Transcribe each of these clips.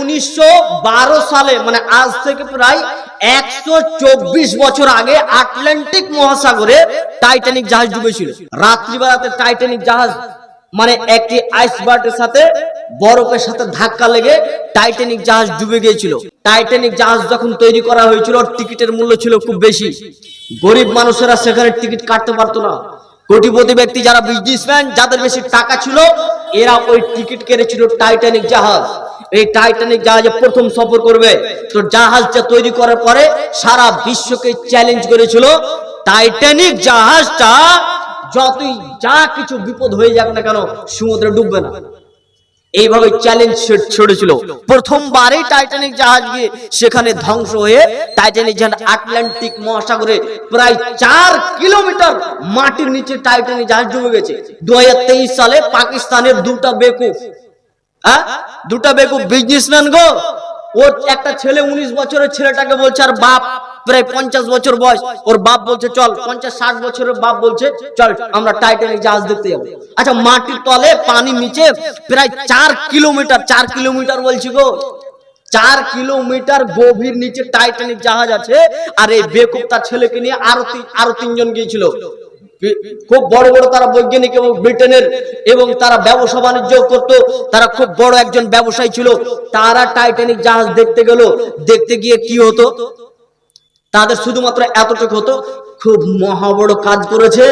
উনিশশো বারো সালে মানে আজ থেকে প্রায় একশো চব্বিশ বছর আগে আটলান্টিক মহাসাগরে টাইটানিক জাহাজ ডুবেছিল। রাত্রিবেলাতে টাইটানিক জাহাজ মানে একটি আইসবার্টের সাথে বরফের সাথে ধাক্কা লেগে টাইটানিক জাহাজ ডুবে গিয়েছিল। টাইটানিক জাহাজ যখন তৈরি করা হয়েছিল টিকিটের মূল্য ছিল খুব বেশি। গরিব মানুষেরা সেখানে টিকিট কাটতে পারতো না। কোটিপতি ব্যক্তি যারা বিজনেসম্যান যাদের বেশি টাকা ছিল, এরা ওই টিকিট কেটেছিল টাইটানিক জাহাজ। এই টাইটানিক জাহাজে প্রথম সফর করবে। তো জাহাজটা তৈরি করার পরে সারা বিশ্বকে চ্যালেঞ্জ করেছিল টাইটানিক জাহাজটা। যতই যা কিছু বিপদ হয়ে যাক না কেন, সমুদ্রে ডুববে না। এইভাবে চ্যালেঞ্জ ছড়েছিল। প্রথমবারই টাইটানিক জাহাজ গিয়ে সেখানে ধ্বংস হয়ে টাইটানিক জাহাজ আটলান্টিক মহাসাগরে প্রায় চার কিলোমিটার মাটির নিচে টাইটানিক জাহাজ ডুবে গেছে। দু হাজার তেইশ সালে পাকিস্তানের দুটা বেকুফ হ্যাঁ? দুটা বেকুফ বিজনেসম্যান গো। ওর একটা ছেলে উনিশ বছরের ছেলেটাকে বলছে, আর বাপ প্রায় পঞ্চাশ বছর বয়স। ওর বাপ বলছে, চল, পঞ্চাশ, ষাট বছরের বাপ বলছে, চল, আমরা টাইটানিক জাহাজ দেখতে যাব। আচ্ছা মাটির তলে পানির নিচে প্রায় চার কিলোমিটার চার কিলোমিটার বলছি গো, চার কিলোমিটার গভীর নিচে টাইটানিক জাহাজ আছে, আর এই বেকুব তার ছেলেকে নিয়ে আরও আরও তিনজন গিয়েছিল। খুব বড় বড় তারা বৈজ্ঞানিক এবং ব্রিটেনের এবং তারা ব্যবসা বাণিজ্য করত। তারা খুব বড় একজন ব্যবসায়ী ছিল। তারা টাইটানিক জাহাজ দেখতে গেল। দেখতে গিয়ে কি হতো? তাদের শুধুমাত্র এতটুকু হতো, খুব মহা বড় কাজ করেছে।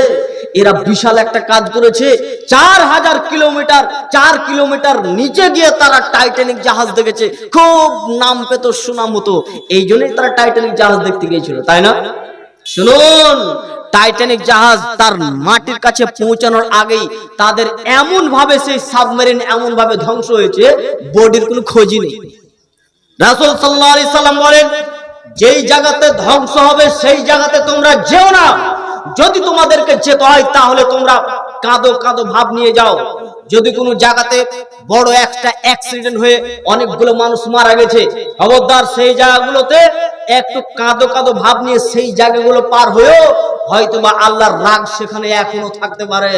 এরা বিশাল একটা কাজ করেছে। চার হাজার কিলোমিটার, চার কিলোমিটার নিচে গিয়ে তারা টাইটানিক জাহাজ দেখেছে। খুব নাম পেত, সুনাম হতো। এই জন্যই তারা টাইটানিক জাহাজ দেখতে গিয়েছিল, তাই না? শুনুন টাইটানিক জাহাজ তার মাটির কাছে পৌঁছানোর আগেই তাদের এমন ভাবে সেই সাবমেরিন এমন ভাবে ধ্বংস হয়েছে বডির কোনো খোঁজই নেই। রাসূল সাল্লাল্লাহু আলাইহি সাল্লাম বলেন, যেই জায়গাতে ধ্বংস হবে, সেই জায়গাতে তোমরা যেও না। যদি তোমাদেরকে যেতে হয়, তাহলে তোমরা কাঁদো কাঁদো ভাব নিয়ে যাও। যদি কোনো জায়গাতে বড় একটা অ্যাক্সিডেন্ট হয়ে অনেকগুলো মানুষ মারা গেছে, খবরদার সেই জায়গাগুলোতে একটু কাঁদো কাঁদো ভাব নিয়ে সেই জায়গাগুলো পার হয়েও হয়তো বা আল্লাহর রাগ সেখানে এখনও থাকতে পারে।